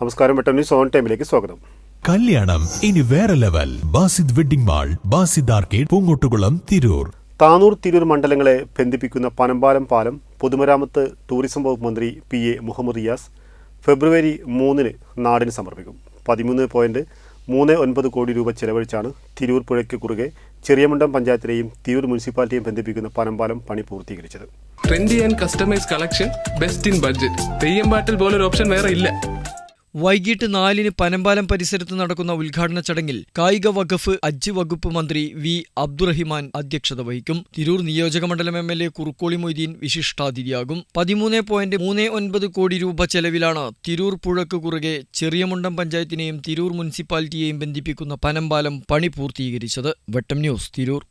നമസ്കാരം വെട്ടം zone on ടൈമിലേക്ക് സ്വാഗതം. കല്യാണം ഇനി വേറെ level. Basid wedding mall Basid arcade Poongottukulam Tirur. Tanur Tirur മണ്ഡലങ്ങളെ ബന്ധിപ്പിക്കുന്ന പനമ്പാലം പാലം പൊതുമരാമത്ത് ടൂറിസം വകുപ്പ് മന്ത്രി പി എ മുഹമ്മദ് റിയാസ് ഫെബ്രുവരി മൂന്നിന് നാടിന് സമർപ്പിക്കും. പതിമൂന്ന് പോയിന്റ് മൂന്ന് ഒൻപത് കോടി രൂപ ചെലവഴിച്ചാണ് തിരൂർ പുഴയ്ക്ക് കുറുകെ ചെറിയമുണ്ടം പഞ്ചായത്തിലെയും തിരൂർ മുനിസിപ്പാലിറ്റിയും ബന്ധിപ്പിക്കുന്ന പനമ്പാലം പണി പൂർത്തീകരിച്ചത്. Trendy and customise collection best in budget Theyyam പാട്ടിൽ പോലൊരു ഓപ്ഷൻ വേറെ ഇല്ല. വൈകിട്ട് നാലിന് പനമ്പാലം പരിസരത്ത് നടക്കുന്ന ഉദ്ഘാടന ചടങ്ങിൽ കായിക വകുപ്പ് അജ്ജ് വകുപ്പ് മന്ത്രി വി അബ്ദുറഹിമാൻ അധ്യക്ഷത വഹിക്കും. തിരൂർ നിയോജക മണ്ഡലം M L A Kurukkoli Moideen വിശിഷ്ടാതിഥിയാകും. പതിമൂന്ന് പോയിന്റ് മൂന്ന് ഒൻപത് കോടി രൂപ ചെലവിലാണ് തിരൂർ പുഴക്ക് കുറുകെ ചെറിയമുണ്ടം പഞ്ചായത്തിനെയും തിരൂർ മുനിസിപ്പാലിറ്റിയെയും ബന്ധിപ്പിക്കുന്ന പനമ്പാലം പണി പൂർത്തീകരിച്ചത്. വെട്ടം ന്യൂസ് തിരൂർ.